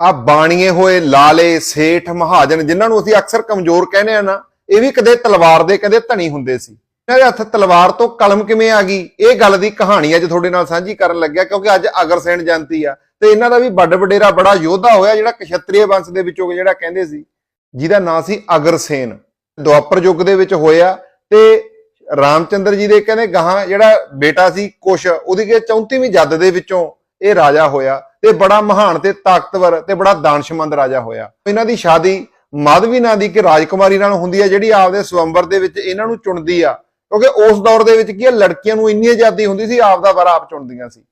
ਆ ਬਾਣੀਏ ਹੋਏ ਲਾਲੇ ਸੇਠ ਮਹਾਜਨ, ਜਿਨ੍ਹਾਂ ਨੂੰ ਅਸੀਂ ਅਕਸਰ ਕਮਜ਼ੋਰ ਕਹਿੰਦੇ ਆ ਨਾ, ਇਹ ਵੀ ਕਦੇ ਤਲਵਾਰ ਦੇ ਕਦੇ ਧਣੀ ਹੁੰਦੇ ਸੀ। ਇਹਨਾਂ ਦੇ ਹੱਥ ਤਲਵਾਰ ਤੋਂ ਕਲਮ ਕਿਵੇਂ ਆ ਗਈ? ਇਹ ਗੱਲ ਦੀ ਕਹਾਣੀ ਅੱਜ ਤੁਹਾਡੇ ਨਾਲ ਸਾਂਝੀ ਕਰਨ ਲੱਗਿਆ, ਕਿਉਂਕਿ ਅੱਜ ਅਗਰਸੈਨ ਜਯੰਤੀ ਆ, ਤੇ ਇਹਨਾਂ ਦਾ ਵੀ ਵੱਡ ਵਡੇਰਾ ਬੜਾ ਯੋਧਾ ਹੋਇਆ, ਜਿਹੜਾ ਕਸ਼ਤਰੀਏ ਵੰਸ਼ ਦੇ ਵਿੱਚੋਂ ਜਿਹੜਾ ਕਹਿੰਦੇ ਸੀ, ਜਿਹਦਾ ਨਾਂ ਸੀ ਅਗਰਸੇਨ ਦੁਆਪਰ ਯੁੱਗ ਦੇ ਵਿੱਚ ਹੋਇਆ, ਤੇ ਰਾਮਚੰਦਰ ਜੀ ਦੇ ਕਹਿੰਦੇ ਗਾਹਾਂ ਜਿਹੜਾ ਬੇਟਾ ਸੀ ਕੁਸ਼, ਉਹਦੀ ਕੇ 34ਵੀਂ ਜੱਦ ਦੇ ਵਿੱਚੋਂ ਇਹ ਰਾਜਾ ਹੋਇਆ ਤੇ ਬੜਾ ਮਹਾਨ ਤੇ ਤਾਕਤਵਰ ਤੇ ਬੜਾ ਦਾਨਸ਼ਮੰਦ ਰਾਜਾ ਹੋਇਆ। ਇਹਨਾਂ ਦੀ ਸ਼ਾਦੀ ਮਾਧਵੀ ਨਾਂ ਦੀ ਕਿ ਰਾਜਕੁਮਾਰੀ ਨਾਲ ਹੁੰਦੀ ਹੈ, ਜਿਹੜੀ ਆਪਦੇ ਸਵੰਬਰ ਦੇ ਵਿੱਚ ਇਹਨਾਂ ਨੂੰ ਚੁਣਦੀ ਆ। ਕਿਉਂਕਿ ਉਸ ਦੌਰ ਦੇ ਵਿੱਚ ਕੀ ਹੈ ਲੜਕੀਆਂ ਨੂੰ ਇੰਨੀ ਆਜ਼ਾਦੀ ਹੁੰਦੀ ਸੀ ਆਪਦਾ ਵਰ ਆਪ ਚੁਣਦੀਆਂ ਸੀ।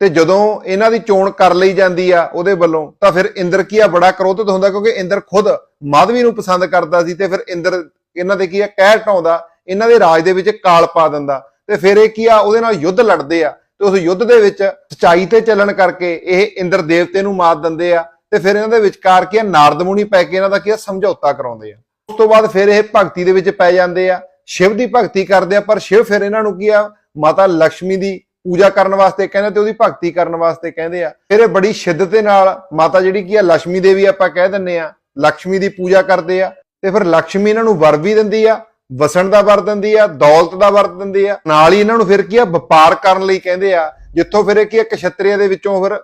ਤੇ ਜਦੋਂ ਇਹਨਾਂ ਦੀ ਚੋਣ ਕਰ ਲਈ ਜਾਂਦੀ ਆ ਉਹਦੇ ਵੱਲੋਂ, ਤਾਂ ਫਿਰ ਇੰਦਰ ਕੀ ਆ, ਬੜਾ ਕ੍ਰੋਧਿਤ ਹੁੰਦਾ ਕਿਉਂਕਿ ਇੰਦਰ ਖੁਦ ਮਾਧਵੀ ਨੂੰ ਪਸੰਦ ਕਰਦਾ ਸੀ ਤੇ ਫਿਰ ਇੰਦਰ ਇਹਨਾਂ ਦੇ ਕੀ ਆ ਕਹਿ ਹਟਾਉਂਦਾ ਇਹਨਾਂ ਦੇ ਰਾਜ ਦੇ ਵਿੱਚ ਕਾਲ ਪਾ ਦਿੰਦਾ। ਤੇ ਫਿਰ ਇਹ ਕੀ ਆ, ਉਹਦੇ ਨਾਲ ਯੁੱਧ ਲੜਦੇ ਆ। ਤੇ ਉਸ ਯੁੱਧ ਦੇ ਵਿੱਚ ਸਚਾਈ ਤੇ ਚੱਲਣ ਕਰਕੇ ਇਹ ਇੰਦਰ ਦੇਵਤੇ ਨੂੰ ਮਾਤ ਦਿੰਦੇ ਆ ਤੇ ਫਿਰ ਇਹਨਾਂ ਦੇ ਵਿਚਕਾਰ ਕੀ ਆ ਨਾਰਦਮੁਨੀ ਪੈ ਕੇ ਇਹਨਾਂ ਦਾ ਕੀ ਆ, ਸਮਝੌਤਾ ਕਰਾਉਂਦੇ ਆ। ਉਸ ਤੋਂ ਬਾਅਦ ਫਿਰ ਇਹ ਭਗਤੀ ਦੇ ਵਿੱਚ ਪੈ ਜਾਂਦੇ ਆ। ਸ਼ਿਵ ਦੀ ਭਗਤੀ ਕਰਦੇ ਆ, ਪਰ ਸ਼ਿਵ ਫਿਰ ਇਹਨਾਂ ਨੂੰ ਕੀ ਆ, ਮਾਤਾ ਲక్ష్ਮੀ ਦੀ ਪੂਜਾ ਕਰਨ ਵਾਸਤੇ ਕਹਿੰਦੇ ਤੇ ਉਹਦੀ ਭਗਤੀ ਕਰਨ ਵਾਸਤੇ ਕਹਿੰਦੇ ਆ। ਫਿਰ ਇਹ ਬੜੀ ਸ਼ਿੱਦਤ ਦੇ ਨਾਲ ਮਾਤਾ ਜਿਹੜੀ ਕੀ ਆ ਲక్ష్ਮੀ ਦੇਵੀ ਆਪਾਂ ਕਹਿ ਦਿੰਨੇ ਆ ਲక్ష్ਮੀ ਦੀ ਪੂਜਾ ਕਰਦੇ ਆ ਤੇ ਫਿਰ ਲక్ష్ਮੀ ਇਹਨਾਂ ਨੂੰ ਵਰ ਵੀ ਦਿੰਦੀ ਆ ਵਸਣ ਦਾ ਵਰ ਦਿੰਦੀ ਆ, ਦੌਲਤ ਦਾ ਵਰ ਦਿੰਦੀ ਆ। ਨਾਲ ਹੀ ਇਹਨਾਂ ਨੂੰ ਫਿਰ ਕੀ ਆ, ਵਪਾਰ ਕਰਨ ਲਈ ਕਹਿੰਦੇ ਆ। ਜਿੱਥੋਂ ਫਿਰ ਇਹ ਕੀ ਆ ਕਸ਼ਤਰੀਆਂ ਦੇ ਵਿੱਚੋਂ ਫਿਰ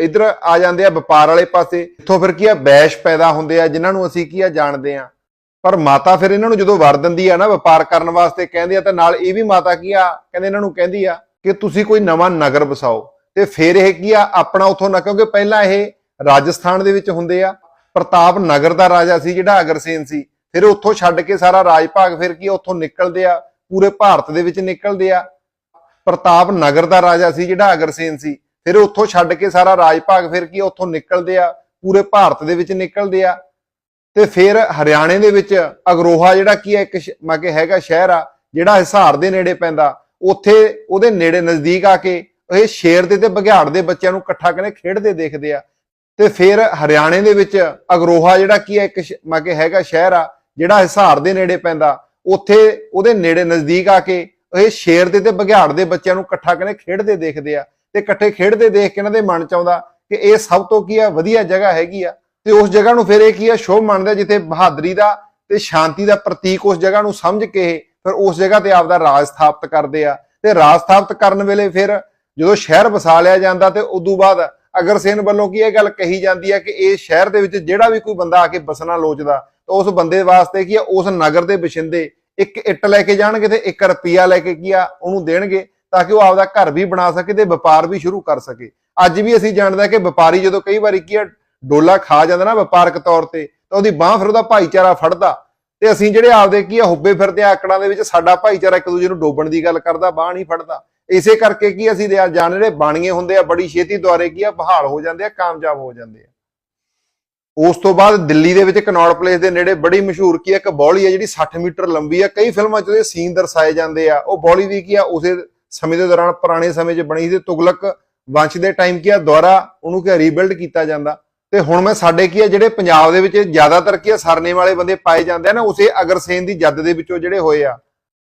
ਇਧਰ ਆ ਜਾਂਦੇ ਆ, ਵਪਾਰ ਵਾਲੇ ਪਾਸੇ। ਇੱਥੋਂ ਫਿਰ ਕੀ ਆ, ਬੈਸ਼ ਪੈਦਾ ਹੁੰਦੇ ਆ, ਜਿਨ੍ਹਾਂ ਨੂੰ ਅਸੀਂ ਕੀ ਆ, ਜਾਣਦੇ ਆ। ਪਰ ਮਾਤਾ ਫਿਰ ਇਹਨਾਂ ਨੂੰ ਜਦੋਂ ਵਰ ਦਿੰਦੀ ਆ ਨਾ, ਵਪਾਰ ਕਰਨ ਵਾਸਤੇ ਕਹਿੰਦੇ ਆ, ਤਾਂ ਨਾਲ ਇਹ ਵੀ ਮਾਤਾ ਕੀ ਆ, ਕਹਿੰਦੇ ਇਹਨਾਂ ਨੂੰ ਕਹਿੰਦੀ ਆ ਕਿ ਤੁਸੀਂ ਕੋਈ ਨਵਾਂ ਨਗਰ ਵਸਾਓ। ਤੇ ਫਿਰ ਇਹ ਕੀ ਆ, ਆਪਣਾ ਉਥੋਂ ਨਾ, ਕਿਉਂਕਿ ਪਹਿਲਾਂ ਇਹ ਰਾਜਸਥਾਨ ਦੇ ਵਿੱਚ ਹੁੰਦੇ ਆ। ਪ੍ਰਤਾਪ ਨਗਰ ਦਾ ਰਾਜਾ ਸੀ ਜਿਹੜਾ, ਅਗਰਸੇਨ ਸੀ। ਫਿਰ ਉੱਥੋਂ ਛੱਡ ਕੇ ਸਾਰਾ ਰਾਜ ਭਾਗ ਫਿਰ ਕੀ ਉੱਥੋਂ ਨਿਕਲਦੇ ਆ, ਪੂਰੇ ਭਾਰਤ ਦੇ ਵਿੱਚ ਨਿਕਲਦੇ ਆ। ਪ੍ਰਤਾਪ ਨਗਰ ਦਾ ਰਾਜਾ ਸੀ ਜਿਹੜਾ ਅਗਰਸੇਨ ਸੀ, ਫਿਰ ਉੱਥੋਂ ਛੱਡ ਕੇ ਸਾਰਾ ਰਾਜ ਭਾਗ ਫਿਰ ਕੀ ਉੱਥੋਂ ਨਿਕਲਦੇ ਆ, ਪੂਰੇ ਭਾਰਤ ਦੇ ਵਿੱਚ ਨਿਕਲਦੇ ਆ। ਤੇ ਫਿਰ ਹਰਿਆਣੇ ਦੇ ਵਿੱਚ ਅਗਰੋਹਾ ਜਿਹੜਾ ਕੀ ਹੈ ਇੱਕ ਮੈਂ ਕਿ ਹੈਗਾ ਸ਼ਹਿਰ ਆ, ਜਿਹੜਾ ਹਿਸਾਰ ਦੇ ਨੇੜੇ ਪੈਂਦਾ, ਉੱਥੇ ਉਹਦੇ ਨੇੜੇ ਨਜ਼ਦੀਕ ਆ ਕੇ ਇਹ ਸ਼ੇਰ ਦੇ ਤੇ ਬਘਿਆੜ ਦੇ ਬੱਚਿਆਂ ਨੂੰ ਇਕੱਠਾ ਕਹਿੰਦੇ ਖੇਡਦੇ ਦੇਖਦੇ ਆ। ਤੇ ਫਿਰ ਹਰਿਆਣੇ ਦੇ ਵਿੱਚ ਅਗਰੋਹਾ ਜਿਹੜਾ ਕੀ ਹੈ ਇੱਕ ਸ਼- ਮੈਂ ਕਿ ਹੈਗਾ ਸ਼ਹਿਰ ਆ ਜਿਹੜਾ ਹਿਸਾਰ ਦੇ ਨੇੜੇ ਪੈਂਦਾ, ਉੱਥੇ ਉਹਦੇ ਨੇੜੇ ਨਜ਼ਦੀਕ ਆ ਕੇ ਇਹ ਸ਼ੇਰ ਦੇ ਤੇ ਬਘਿਆੜ ਦੇ ਬੱਚਿਆਂ ਨੂੰ ਇਕੱਠਾ ਕਹਿੰਦੇ ਖੇਡਦੇ ਦੇਖਦੇ ਆ ਤੇ ਇਕੱਠੇ ਖੇਡਦੇ ਦੇਖ ਕੇ ਇਹਨਾਂ ਦੇ ਮਨ ਚ ਆਉਂਦਾ ਕਿ ਇਹ ਸਭ ਤੋਂ ਕੀ ਆ, ਵਧੀਆ ਜਗ੍ਹਾ ਹੈਗੀ ਆ। ਤੇ ਉਸ ਜਗ੍ਹਾ ਨੂੰ ਫਿਰ ਇਹ ਕੀ ਆ, ਸ਼ੋਭ ਮੰਨਦੇ ਜਿੱਥੇ ਬਹਾਦਰੀ ਦਾ ਤੇ ਸ਼ਾਂਤੀ ਦਾ ਪ੍ਰਤੀਕ ਉਸ ਜਗ੍ਹਾ ਨੂੰ ਸਮਝ ਕੇ ਫਿਰ ਉਸ ਜਗ੍ਹਾ ਤੇ ਆਪਦਾ ਰਾਜ ਸਥਾਪਿਤ ਕਰਦੇ ਆ। ਤੇ ਰਾਜ ਸਥਾਪਿਤ ਕਰਨ ਵੇਲੇ ਫਿਰ ਜਦੋਂ ਸ਼ਹਿਰ ਵਸਾ ਲਿਆ ਜਾਂਦਾ ਤੇ ਉਦੋਂ ਬਾਅਦ ਅਗਰਸੇਨ ਵੱਲੋਂ ਕੀ ਇਹ ਗੱਲ ਕਹੀ ਜਾਂਦੀ ਹੈ ਕਿ ਇਹ ਸ਼ਹਿਰ ਦੇ ਵਿੱਚ ਜਿਹੜਾ ਵੀ ਕੋਈ ਬੰਦਾ ਆ ਕੇ ਬਸਣਾ ਲੋਚਦਾ ਤਾਂ ਉਸ ਬੰਦੇ ਵਾਸਤੇ ਕੀ ਆ, ਉਸ ਨਗਰ ਦੇ ਬਸ਼ਿੰਦੇ ਇੱਕ ਇੱਟ ਲੈ ਕੇ ਜਾਣਗੇ ਤੇ 1 ਰੁਪਿਆ ਲੈ ਕੇ ਕੀ ਆ, ਉਹਨੂੰ ਦੇਣਗੇ ਤਾਂ ਕਿ ਉਹ ਆਪਦਾ ਘਰ ਵੀ ਬਣਾ ਸਕੇ ਤੇ ਵਪਾਰ ਵੀ ਸ਼ੁਰੂ ਕਰ ਸਕੇ। ਅੱਜ ਵੀ ਅਸੀਂ ਜਾਣਦੇ ਹਾਂ ਕਿ ਵਪਾਰੀ ਜਦੋਂ ਕਈ ਵਾਰੀ ਕੀ ਆ, ਡੋਲਾ ਖਾ ਜਾਂਦਾ ਨਾ ਵਪਾਰਕ ਤੌਰ ਤੇ, ਤਾਂ ਉਹਦੀ ਬਾਹ ਫਿਰ ਉਹਦਾ ਭਾਈਚਾਰਾ ਫੜਦਾ ਤੇ ਅਸੀਂ ਜਿਹੜੇ ਆਪਦੇ ਕੀ ਆ, ਹੁੱਬੇ ਫਿਰਦੇ ਆ ਆਕੜਾਂ ਦੇ ਵਿੱਚ, ਸਾਡਾ ਭਾਈਚਾਰਾ ਇੱਕ ਦੂਜੇ ਨੂੰ ਡੋਬਣ ਦੀ ਗੱਲ ਕਰਦਾ, ਬਾਹ ਨਹੀਂ ਫੜਦਾ। ਇਸੇ ਕਰਕੇ ਕੀ ਅਸੀਂ ਜਾਣ ਜਿਹੜੇ ਬਾਣੀਏ ਹੁੰਦੇ ਆ, ਬੜੀ ਛੇਤੀ ਦੁਆਰੇ ਕੀ ਆ, ਬਹਾਲ ਹੋ ਜਾਂਦੇ ਆ, ਕਾਮਯਾਬ ਹੋ ਜਾਂਦੇ ਆ। ਉਸ ਤੋਂ ਬਾਅਦ ਦਿੱਲੀ ਦੇ ਵਿੱਚ ਕਨੌੜ ਪਲੇਸ ਦੇ ਨੇੜੇ ਬੜੀ ਮਸ਼ਹੂਰ ਕੀ ਹੈ, ਇੱਕ ਬੌਲੀ ਹੈ ਜਿਹੜੀ 60 ਮੀਟਰ ਲੰਬੀ ਆ ਕਈ ਫਿਲਮਾਂ 'ਚ ਉਹਦੇ ਸੀਨ ਦਰਸਾਏ ਜਾਂਦੇ ਆ। ਉਹ ਬੌਲੀ ਵੀ ਕੀ ਆ, ਉਸੇ ਸਮੇਂ ਦੇ ਦੌਰਾਨ, ਪੁਰਾਣੇ ਸਮੇਂ 'ਚ ਬਣੀ ਸੀ। ਤੁਗਲਕ ਵੰਸ਼ ਦੇ ਟਾਈਮ ਕੀ ਆ ਦੁਆਰਾ ਉਹਨੂੰ ਕੀ ਰੀਬਿਲਡ ਕੀਤਾ ਜਾਂਦਾ। ਤੇ ਹੁਣ ਮੈਂ ਸਾਡੇ ਕੀ ਆ, ਜਿਹੜੇ ਪੰਜਾਬ ਦੇ ਵਿੱਚ ਜ਼ਿਆਦਾਤਰ ਕੀ ਆ ਸਰਨੇਮ ਵਾਲੇ ਬੰਦੇ ਪਾਏ ਜਾਂਦੇ ਆ ਨਾ, ਉਸੇ ਅਗਰਸੇਨ ਦੀ ਜੱਦ ਦੇ ਵਿੱਚੋਂ ਜਿਹੜੇ ਹੋਏ ਆ।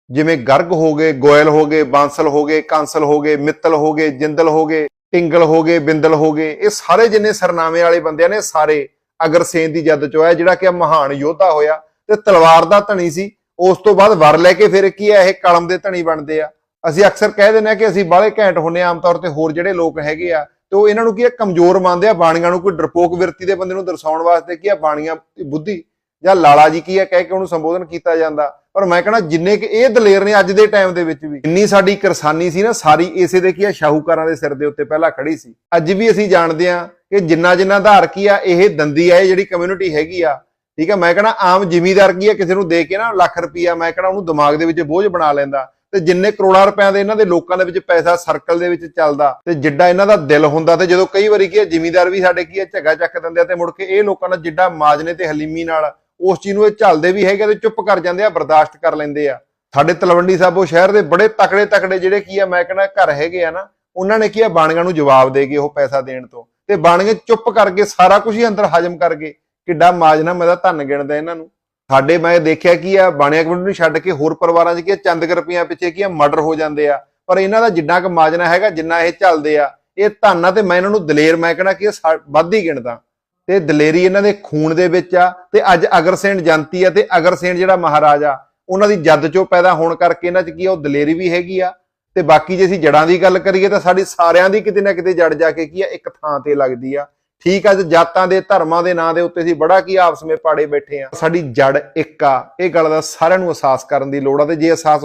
ਜਿਵੇਂ ਗਰਗ ਹੋ ਗਏ, ਗੋਇਲ ਹੋ ਗਏ, ਬਾਂਸਲ ਹੋ ਗਏ, ਕਾਂਸਲ ਹੋ ਗਏ, ਮਿੱਤਲ ਹੋ ਗਏ, ਜਿੰਦਲ ਹੋ ਗਏ, ਟਿੰਗਲ ਹੋ ਗਏ, ਬਿੰਦਲ ਹੋ ਗਏ। ਇਹ ਸਾਰੇ ਜਿੰਨੇ ਸਰਨਾਮੇ ਵਾਲੇ ਬੰਦੇ ਨੇ, ਸਾਰੇ ਅਗਰਸੇਨ ਦੀ ਜੱਦ ਚੋਂ ਆਇਆ, ਜਿਹੜਾ ਕਿ ਮਹਾਨ ਯੋਧਾ ਹੋਇਆ ਤੇ ਤਲਵਾਰ ਦਾ ਧਣੀ ਸੀ, ਉਸ ਤੋਂ ਬਾਅਦ ਵਰ ਲੈ ਕੇ ਫਿਰ ਕੀ ਆ, ਇਹ ਕਲਮ ਦੇ ਧਣੀ ਬਣਦੇ ਆ। ਅਸੀਂ ਅਕਸਰ ਕਹਿ ਦਿੰਦੇ ਆ ਕਿ ਅਸੀਂ ਬਾਹਲੇ ਘੈਂਟ ਹੁੰਨੇ ਆ, ਆਮ ਤੌਰ ਤੇ ਹੋਰ ਜਿਹੜੇ ਲੋਕ ਹੈਗੇ ਆ, ਤੇ ਉਹ ਇਹਨਾਂ ਨੂੰ ਕੀ ਆ, ਕਮਜ਼ੋਰ ਮੰਨਦੇ ਆ, ਬਾਣੀਆਂ ਨੂੰ ਕੋਈ ਡਰਪੋਕ ਵਿਰਤੀ ਦੇ ਬੰਦੇ ਨੂੰ ਦਰਸਾਉਣ ਵਾਸਤੇ ਕੀ ਆ, ਬਾਣੀਆਂ ਬੁੱਧੀ ਜਾਂ ਲਾਲਾ ਜੀ ਕੀ ਆ, ਕਹਿ ਕੇ ਉਹਨੂੰ ਸੰਬੋਧਨ ਕੀਤਾ ਜਾਂਦਾ। ਪਰ ਮੈਂ ਕਹਿੰਦਾ, ਜਿੰਨੇ ਕਿ ਇਹ ਦਲੇਰ ਨੇ ਅੱਜ ਦੇ ਟਾਈਮ ਦੇ ਵਿੱਚ ਵੀ, ਇੰਨੀ ਸਾਡੀ ਕਿਰਸਾਨੀ ਸੀ ਨਾ, ਸਾਰੀ ਇਸੇ ਦੇ ਕੀ ਆ, ਸ਼ਾਹੂਕਾਰਾਂ ਦੇ ਸਿਰ ਦੇ ਉੱਤੇ ਪਹਿਲਾਂ ਖੜੀ ਸੀ। ਅੱਜ ਵੀ ਅਸੀਂ ਜਾਣਦੇ ਆ ਕਿ ਜਿੰਨਾ ਜਿੰਨਾ ਆਧਾਰ ਕੀ ਆ, ਇਹ ਦੰਦੀ ਆ, ਇਹ ਜਿਹੜੀ ਕਮਿਊਨਿਟੀ ਹੈਗੀ ਆ, ਠੀਕ ਆ? ਮੈਂ ਕਹਿੰਦਾ ਆਮ ਜ਼ਿਮੀਦਾਰ ਕੀ ਆ, ਕਿਸੇ ਨੂੰ ਦੇ ਕੇ ਨਾ ਲੱਖ ਰੁਪਈਆ ਮੈਂ ਕਹਿੰਦਾ ਉਹਨੂੰ ਦਿਮਾਗ ਦੇ ਵਿੱਚ ਬੋਝ ਬਣਾ ਲੈਂਦਾ। ਤੇ ਜਿੰਨੇ ਕਰੋੜਾਂ ਰੁਪਿਆਂ ਦੇ ਇਹਨਾਂ ਦੇ ਲੋਕਾਂ ਦੇ ਵਿੱਚ ਪੈਸਾ ਸਰਕਲ ਦੇ ਵਿੱਚ ਚੱਲਦਾ, ਤੇ ਜਿੱਡਾ ਇਹਨਾਂ ਦਾ ਦਿਲ ਹੁੰਦਾ, ਤੇ ਜਦੋਂ ਕਈ ਵਾਰੀ ਕੀ ਆ, ਜ਼ਿਮੀਦਾਰ ਵੀ ਸਾਡੇ ਕੀ ਹੈ ਝੱਗਾ ਚੱਕ ਦਿੰਦੇ ਆ, ਤੇ ਮੁੜ ਕੇ ਇਹ ਲੋਕਾਂ ਦਾ ਜਿੱਡਾ ਮਾਜਨੇ ਤੇ ਹਲੀਮੀ ਨਾਲ, ਉਸ ਚੀਜ਼ ਨੂੰ ਇਹ ਝੱਲਦੇ ਵੀ ਹੈਗੇ ਤੇ ਚੁੱਪ ਕਰ ਜਾਂਦੇ ਆ, ਬਰਦਾਸ਼ਤ ਕਰ ਲੈਂਦੇ ਆ। ਸਾਡੇ ਤਲਵੰਡੀ ਸਾਬੋ ਸ਼ਹਿਰ ਦੇ ਬੜੇ ਤਕੜੇ ਤਕੜੇ ਜਿਹੜੇ ਕੀ ਆ, ਮੈਂ ਕਹਿੰਦਾ ਘਰ ਹੈਗੇ ਆ ਨਾ, ਉਹਨਾਂ ਨੇ ਕੀ ਆ, ਬਾਣੀਆਂ ਨੂੰ ਜਵਾਬ ਦੇ ਕੇ ਉਹ ਪੈਸਾ ਦੇਣ ਤੋਂ। ਤੇ ਬਾਣੀਆਂ ਚੁੱਪ ਕਰਕੇ ਸਾਰਾ ਕੁਝ ਹੀ ਅੰਦਰ ਹਜਮ ਕਰਕੇ ਕਿੱਡਾ ਮਾਜਨਾ ਮੈਂ ਤਾਂ ਧੰਨ ਗਿਣਦਾ ਇਹਨਾਂ ਨੂੰ। ਸਾਡੇ ਮੈਂ ਦੇਖਿਆ ਕੀ ਆ, ਬਾਣੀਆਂ ਕਮਿਊਨਿਟੀ ਨੂੰ ਛੱਡ ਕੇ ਹੋਰ ਪਰਿਵਾਰਾਂ 'ਚ ਕੀ ਆ ਚੰਦ ਕੁ ਪਿੱਛੇ ਕੀ ਆ, ਮਰਡਰ ਹੋ ਜਾਂਦੇ ਆ। ਪਰ ਇਹਨਾਂ ਦਾ ਜਿੰਨਾ ਕੁ ਮਾਜਨਾ ਹੈਗਾ, ਜਿੰਨਾ ਇਹ ਚੱਲਦੇ ਆ, ਇਹ ਧੰਨ ਆ ਤੇ ਮੈਂ ਇਹਨਾਂ ਨੂੰ ਦਲੇਰ, ਮੈਂ ਕਹਿੰਦਾ ਕਿ ਇਹ ਸਾ- ਵੱਧ ਹੀ ਗਿਣਦਾ। ਤੇ ਦਲੇਰੀ ਇਹਨਾਂ ਦੇ ਖੂਨ ਦੇ ਵਿੱਚ ਆ, ਤੇ ਅੱਜ ਅਗਰਸੇਨ ਜੰਤੀ ਆ, ਤੇ ਅਗਰਸੇਨ ਜਿਹੜਾ ਮਹਾਰਾਜਾ ਉਹਨਾਂ ਦੀ ਜੱਦ ਚੋਂ ਪੈਦਾ ਹੋਣ ਕਰਕੇ ਇਹਨਾਂ 'ਚ ਕੀ ਆ, ਉਹ ਦਲੇਰੀ ਵੀ ਹੈਗੀ ਆ। ਤੇ ਬਾਕੀ ਜੇ ਅਸੀਂ ਜੜਾਂ ਦੀ ਗੱਲ ਕਰੀਏ ਤਾਂ ਸਾਡੀ ਸਾਰਿਆਂ ਦੀ ਕਿਤੇ ਨਾ ਕਿਤੇ ਜੜ ਜਾ ਕੇ ਕੀ ਆ, ਇੱਕ ਥਾਂ ਤੇ ਲੱਗਦੀ ਆ। ਠੀਕ ਆ, ਜਾਤਾਂ ਦੇ, ਧਰਮਾਂ ਦੇ ਨਾਂ ਦੇ ਉੱਤੇ ਅਸੀਂ ਬੜਾ ਕੀ ਆਪਸ ਵਿੱਚ ਪਾੜੇ ਬੈਠੇ ਆ। ਸਾਡੀ ਜੜ ਇੱਕ ਆ, ਇਹ ਗੱਲ ਦਾ ਸਾਰਿਆਂ ਨੂੰ ਅਹਿਸਾਸ ਕਰਨ ਦੀ ਲੋੜ ਆ ਤੇ ਜੇ ਅਹਿਸਾਸ